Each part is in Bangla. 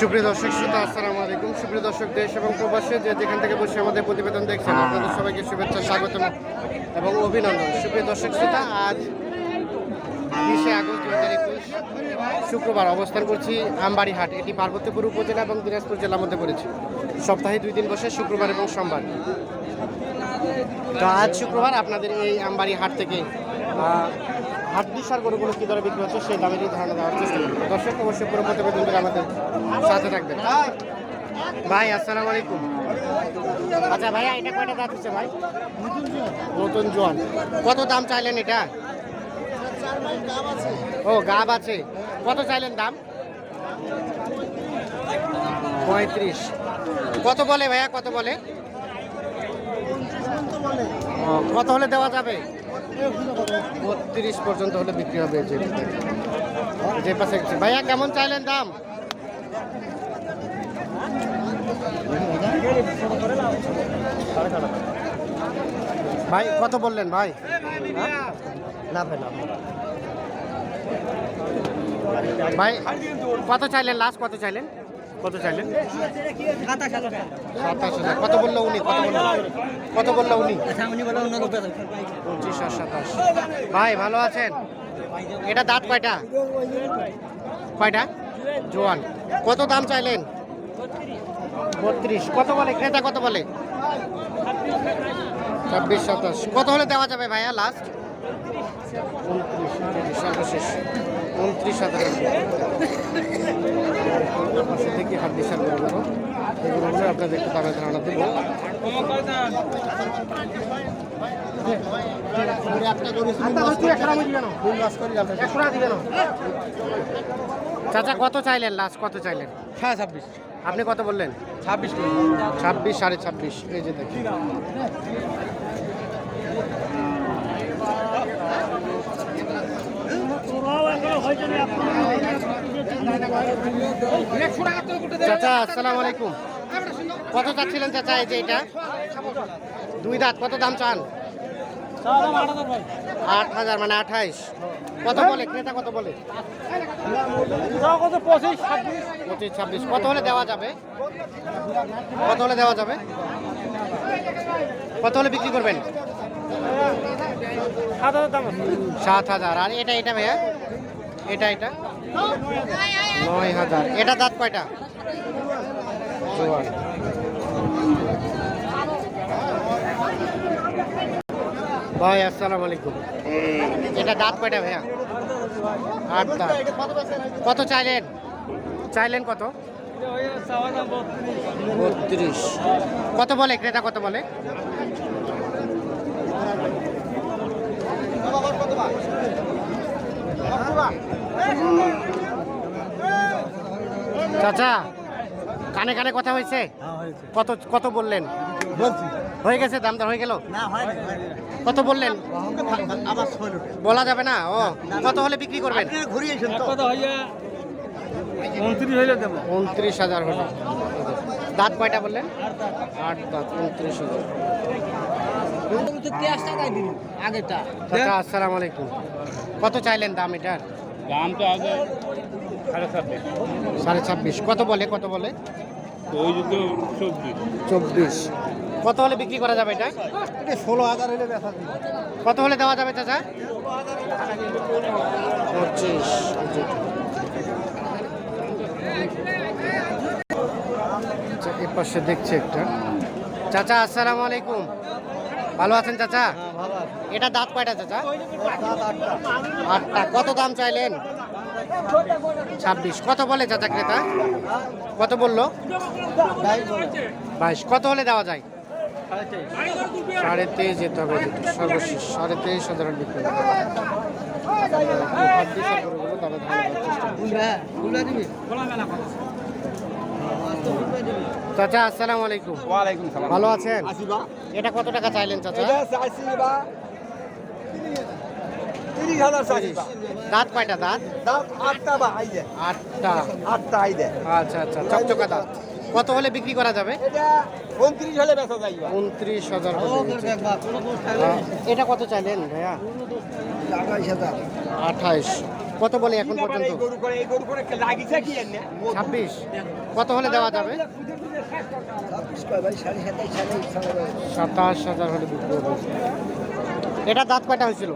সুপ্রিয় দর্শক, শ্রোতা, আসসালামু আলাইকুম। সুপ্রিয় দর্শক, দেশ এবং প্রবাসে যে যেখান থেকে বসে আমাদের প্রতিবেদন দেখছেন, আপনাদের সবাইকে শুভেচ্ছা, স্বাগতম এবং অভিনন্দন। সুপ্রিয় দর্শক, শ্রোতা, আজ বিশে আগস্ট দু হাজার একুশ শুক্রবার অবস্থান করছি আমবাড়ি হাট এটি পার্বতীপুর উপজেলা এবং দিনাজপুর জেলার মধ্যে পড়েছে। সপ্তাহে দুই দিন বসে, শুক্রবার এবং সোমবার। তো আজ শুক্রবার আপনাদের এই আমবাড়ি হাট থেকে হাট দিশার গরুগুলো কী দরে বিক্রি হচ্ছে সেই দামেরই ধারণা দেওয়ার চেষ্টা করব। দর্শক, অবশ্যই পুরো প্রতিবেদন করে আমাদের সাথে থাকবেন। ভাই, আসসালামু আলাইকুম। আচ্ছা ভাইয়া, এটা কয়টা দাঁত হচ্ছে ভাই? নতুন জোয়ান। কত দাম চাইলেন এটা? ও, গাব আছে। কত চাইলেন দাম? পঁয়ত্রিশ। কত বলে ভাইয়া, কত বলে? কত হলে দেওয়া যাবে? বত্রিশ পর্যন্ত হলে বিক্রি হবে যে পাশে ভাইয়া, কেমন চাইলেন দাম? ভাই, কত বললেন ভাই? লাভ লাভ ভাই, কত চাইলেন? লাস্ট কত চাইলেন? কত চাইলেন? সাতাশ হাজার। কত বলল উনি? কত বলল? কত বলল উনি? পঁচিশ সাতাশ। ভাই ভালো আছেন? এটা দাঁত কয়টা? কয়টা? জোয়ান। কত দাম চাইলেন? বত্রিশ। কত বলে? ক্রেতা কত বলে? ছাব্বিশ সাতাশ। কত হলে দেওয়া যাবে ভাইয়া লাস্ট উনত্রিশ, সর্বশেষ। উনত্রিশ হাজার পাশে থেকে হাত বিশাল বড় বড় এগুলো আপনাদের একটু দামে ধারণা দেবো। চাচা কত চাইলেন লাস্ট কত চাইলেন? হ্যাঁ ছাব্বিশ। আপনি কত বললেন? ছাব্বিশ ছাব্বিশ সাড়ে ছাব্বিশ। এই যে দেখি চাচা, আসসালামু আলাইকুম। কত চাচ্ছিলেন চাচা এই যে এটা? দুই দাঁত, কত দাম চান? আট হাজার মানে আঠাইশ। কত বলে? ক্রেতা কত বলে? পঁচিশ, ছাব্বিশ। কত হলে দেওয়া যাবে? কত হলে দেওয়া যাবে? কত হলে বিক্রি করবেন? সাত হাজার। আর এটা এটা ভাইয়া? এটা এটা? নয় হাজার। এটা দাঁত কয়টা। ভাই, আসসালামু আলাইকুম। এটা দাঁত কয়টা ভাইয়া? আট কত চাইলেন? চাইলেন কত? বত্রিশ। কত বলে? ক্রেতা কত বলে? চাচা কানে কানে কথা হয়েছে? কত কত বললেন? হয়ে গেছে দাম দর হয়ে গেল কত বললেন? বলা যাবে না ও। কত হলে বিক্রি করবেন? উনত্রিশ হাজার হলো। দাঁত কয়টা বললেন? আট দাঁত উনত্রিশ হাজার। চাচা আসসালামু আলাইকুম কত চাইলেন দাম এটার? দাম তো আগে সাড়ে ছাব্বিশ। কত বলে কত বলে? চব্বিশ। কত হলে বিক্রি করা যাবে এটা? এটা ষোলো হাজার হলে কত হলে দেওয়া যাবে চাচা পঁচিশ। আচ্ছা, এ পাশে দেখছি একটা। চাচা আসসালামু আলাইকুম ভালো আছেন চাচা? এটা দাঁত কয়টা চাচা? আটটা। কত দাম চাইলেন? ছাব্বিশ। কত বলে চাচা ক্রেতা? কত বলল? বাইশ। কত হলে দেওয়া যায়? সাড়ে তেইশ। যেতে হবে সর্বশেষ। সাড়ে তেইশ হাজার বিক্রি হবে। চাচা আসসালামু আলাইকুম। ওয়ালাইকুম সালাম। ভালো আছেন? আসিবা? এটা কত টাকা চাইলেন চাচা? এটা চাইছি বা তিরিশ হাজার দাঁত কয়টা দাঁত? দাম আটটা বা আই দে আটটা। আটটা আই দে আচ্ছা আচ্ছা চকচকা দাঁত। কত হলে বিক্রি করা যাবে? এটা উনত্রিশ হলে বেচা যাইবা উনত্রিশ হাজার। এটা কত চাইলেন ভাইয়া? আঠাইশ হাজার। আঠাইশ। কত বলে এখন পর্যন্ত? ছাব্বিশ। কত হলে দেওয়া যাবে? সাতাশ হাজার হলে বিক্রি হবে। এটা দাঁত কয়টা হয়েছিল?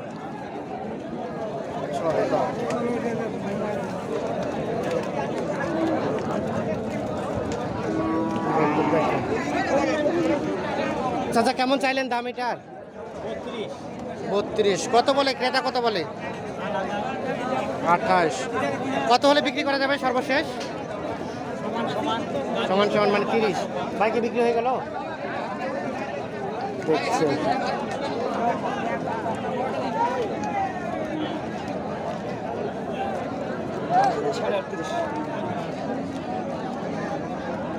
চাচা কেমন চাইলেন দাম এটার? বত্রিশ। কত বলে? ক্রেতা কত বলে? আঠাশ। কত হলে বিক্রি করা যাবে সর্বশেষ? সমান সমান মানে তিরিশ। বাইকে বিক্রি হয়ে গেল? দেখছি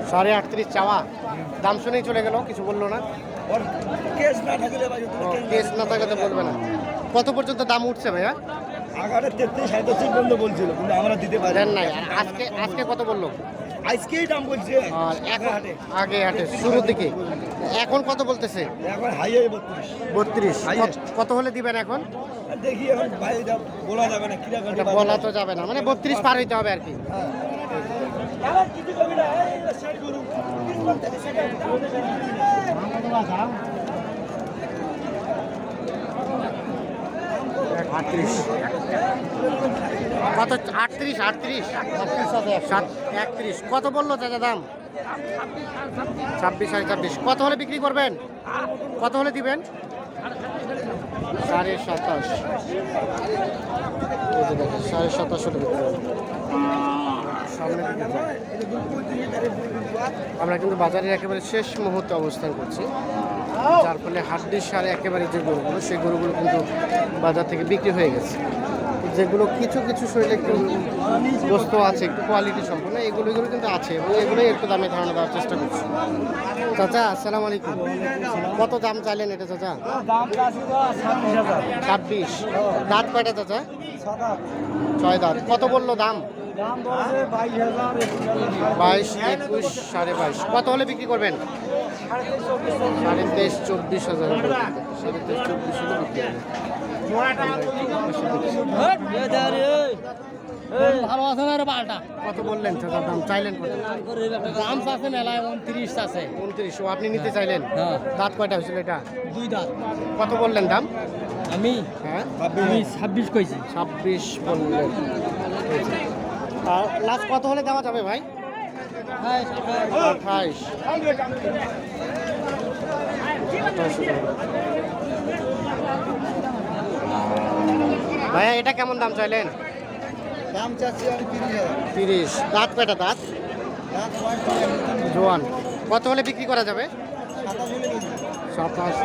সাড়ে আটত্রিশ চাওয়া। দাম শুনেই চলে গেল কিছু বলল না। কেস না থাকলে বলবে না। কত পর্যন্ত দাম উঠছে ভাইয়া? আগারে তেত্রিশ সাড়ে তেত্রিশ পর্যন্ত বলছিল কিন্তু আমরা দিতে পারি দেন নাই আজকে আজকে কত বলল? আজকেই দাম বলছে। আগে হাটে। শুরুর দিকে। এখন কত বলতেছে? এখন বত্রিশ। বত্রিশ। কত হলে দিবেন এখন? দেখি এখন বলা যাবে না কিরা বলা তো যাবে না। মানে বত্রিশ পার হইতে হবে আর কি। কিছু কবি না এই ষাট গরু আটত্রিশ কত আটত্রিশ আটত্রিশ? সাত একত্রিশ। কত বলল চাচা দাম? ছাব্বিশ সাড়ে ছাব্বিশ। কত হলে বিক্রি করবেন? কত হলে দিবেন? সাড়ে সাতাশ। সাড়ে সাতাশ হলে বিক্রি। আমরা কিন্তু বাজারের একেবারে শেষ মুহূর্তে অবস্থান করছি। যার ফলে হাড্ডির সার একেবারে যে গরুগুলো সেই গরুগুলো কিন্তু বাজার থেকে বিক্রি হয়ে গেছে। যেগুলো কিছু কিছু শরীরে একটু বস্তু আছে একটু কোয়ালিটি সম্পন্ন এগুলো এগুলো কিন্তু আছে এবং এগুলোই একটু দামে ধারণা দেওয়ার চেষ্টা করছি। চাচা আসসালামু আলাইকুম। কত দাম চাইলেন এটা চাচা? ছাব্বিশ। দাঁত কয়টা চাচা? ছয় দাঁত। কত বলল দাম? বাইশ একুশ সাড়ে বাইশ। কত হলে বিক্রি করবেন? সাড়ে তেইশ চব্বিশ হাজার। সাড়ে তেইশ চব্বিশ ভালো আছে না পাল্টা কত বললেন চাচা দাম? চাইলেন কত? দাম আছে মেলায় উনত্রিশ। আছে উনত্রিশ ও, আপনি নিতে চাইলেন? দাঁত কয়টা হয়েছিল এটা? দুই দাঁত কত বললেন দাম? আমি হ্যাঁ? আমি ছাব্বিশ কইছি ছাব্বিশ বললেন লাস্ট কত হলে দেওয়া যাবে ভাই? আঠাইশ ভাইয়া এটা কেমন দাম চাইলেন? দাম চাচ্ছি আমি তিরিশ তিরিশ। দাঁত কয়টা দাঁত? জোয়ান। কত হলে বিক্রি করা যাবে? সাতাশ